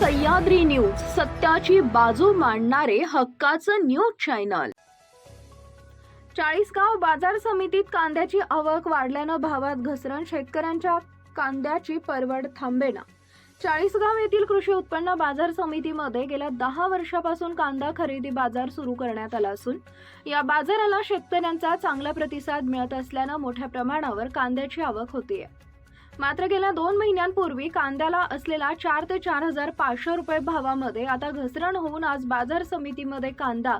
Sahyadri news सत्याची बाजू मांडणारे हक्काचं न्यूज चॅनल. चाळीसगाव बाजार समितीत कांद्याची आवक वाढल्यानं भावात घसरण शेतकऱ्यांच्या कांद्याची परवड थांबेना. चाळीसगाव येथील कृषी उत्पन्न बाजार समितीमध्ये गेल्या दहा वर्षापासून कांदा खरेदी बाजार सुरू करण्यात आला असून या बाजाराला शेतकऱ्यांचा चांगला प्रतिसाद मिळत असल्यानं मोठ्या प्रमाणावर कांद्याची आवक होतीये. मात्र गेल्या दोन महिन्यांपूर्वी कांद्याला असलेला चार ते चार हजार पाचशे रुपये भावामध्ये आता घसरण होऊन आज बाजार समितीमध्ये कांदा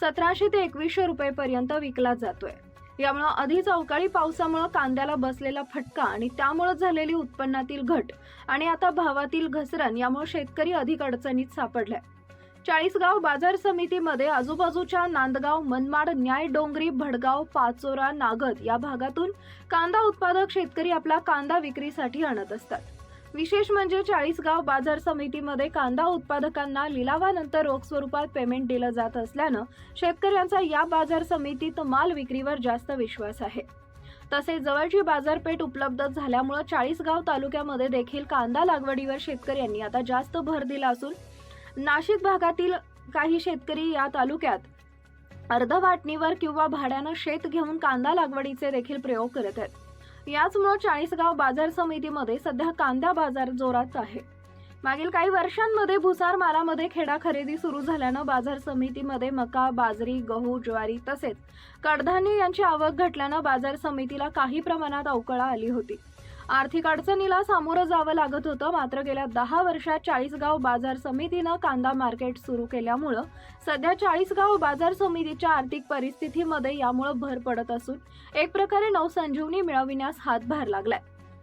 सतराशे ते एकवीसशे रुपये पर्यंत विकला जातोय. यामुळं आधीच अवकाळी पावसामुळे कांद्याला बसलेला फटका आणि त्यामुळे झालेली उत्पन्नातील घट आणि आता भावातील घसरण यामुळे शेतकरी अधिक अडचणीत सापडलाय. चाळीसगाव बाजार समितीमध्ये आजूबाजूच्या नांदगाव मनमाड न्याय डोंगरी भडगाव पाचोरा नागद या भागातून कांदा उत्पादक शेतकरी आपला कांदा विक्रीसाठी आणत असतात. विशेष म्हणजे चाळीसगाव बाजार समितीमध्ये कांदा उत्पादकांना लिलावानंतर रोख स्वरूपात पेमेंट दिलं जात असल्यानं शेतकऱ्यांचा या बाजार समितीत माल विक्रीवर जास्त विश्वास आहे. तसेच जवळची बाजारपेठ उपलब्ध झाल्यामुळे चाळीसगाव तालुक्यामध्ये देखील कांदा लागवडीवर शेतकऱ्यांनी आता जास्त भर दिला असून नाशिक भागातील काही शेतकरी या तालुक्यात अर्ध वाटणीवर किंवा भाड्यानं शेत घेऊन कांदा लागवडीचे देखील प्रयोग करत आहेत. याचमुळे चाळीसगाव बाजार समितीमध्ये सध्या कांदा बाजार जोरात आहे. मागील काही वर्षांमध्ये भुसार मालामध्ये खेडा खरेदी सुरू झाल्यानं बाजार समितीमध्ये मका बाजरी गहू ज्वारी तसेच कडधान्य यांची आवक घटल्यानं बाजार समितीला काही प्रमाणात अवकळा आली होती. आर्थिक अडचणीला सामोरं जावं लागत होतं. मात्र गेल्या दहा वर्षात चाळीसगाव बाजार समितीनं कांदा मार्केट सुरू केल्यामुळं सध्या चाळीसगाव बाजार समितीच्या आर्थिक परिस्थितीमध्ये यामुळं भर पडत असून एक प्रकारे नवसंजीवनी मिळविण्यास हातभार लागलाय.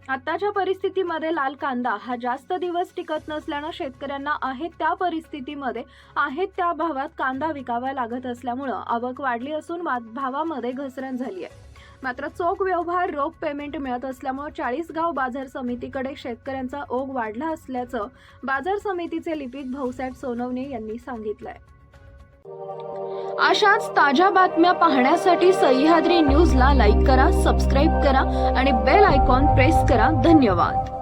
आत्ताच्या परिस्थितीमध्ये लाल कांदा हा जास्त दिवस टिकत नसल्यानं शेतकऱ्यांना आहेत त्या परिस्थितीमध्ये आहेत त्या भावात कांदा विकावा लागत असल्यामुळं आवक वाढली असून भावामध्ये घसरण झाली आहे मात्र चोख व्यवहार रोख पेमेंट मिळत असल्यामुळे चाळीसगाव बाजार समितीकडे शेतकऱ्यांचा ओघ वाढला असल्याचं बाजार समितीचे लिपिक भाऊसाहेब सोनवणे यांनी सांगितलंय. अशाच ताज्या बातम्या पाहण्यासाठी सह्याद्री न्यूजला लाईक करा सबस्क्राईब करा आणि बेल आयकॉन प्रेस करा. धन्यवाद.